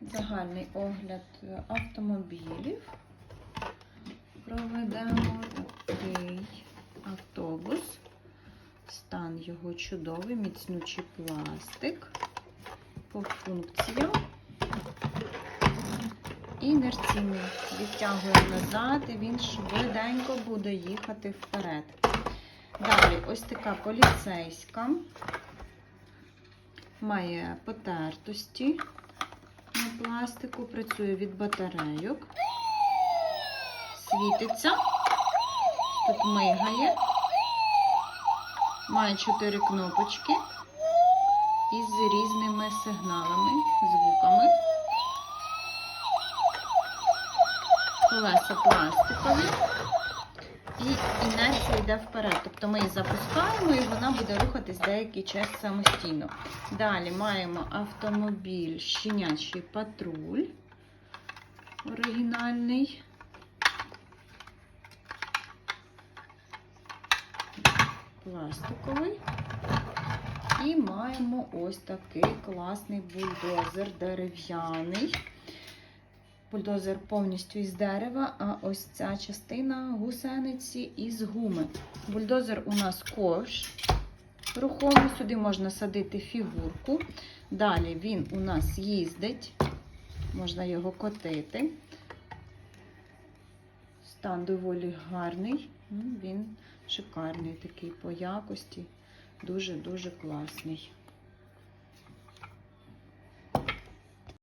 загальний огляд автомобілів. Проведемо такий автобус. Стан його чудовий, міцнючий пластик. По функціям. Інерційний. Відтягуємо назад і він швиденько буде їхати вперед. Далі ось така поліцейська. Має потертості пластику, працює від батарейок. Світиться, тут мигає. Має чотири кнопочки із різними сигналами, звуками. Колеса пластикові. І інерція йде вперед. Тобто ми її запускаємо і вона буде рухатись деякий час самостійно. Далі маємо автомобіль щенячий патруль. Оригінальний. Пластиковий. І маємо ось такий класний бульдозер дерев'яний. Бульдозер повністю із дерева, а ось ця частина гусениці із гуми. Бульдозер у нас кош рухомий, сюди можна садити фігурку. Далі він у нас їздить, можна його котити. Стан доволі гарний, він шикарний такий по якості, дуже-дуже класний.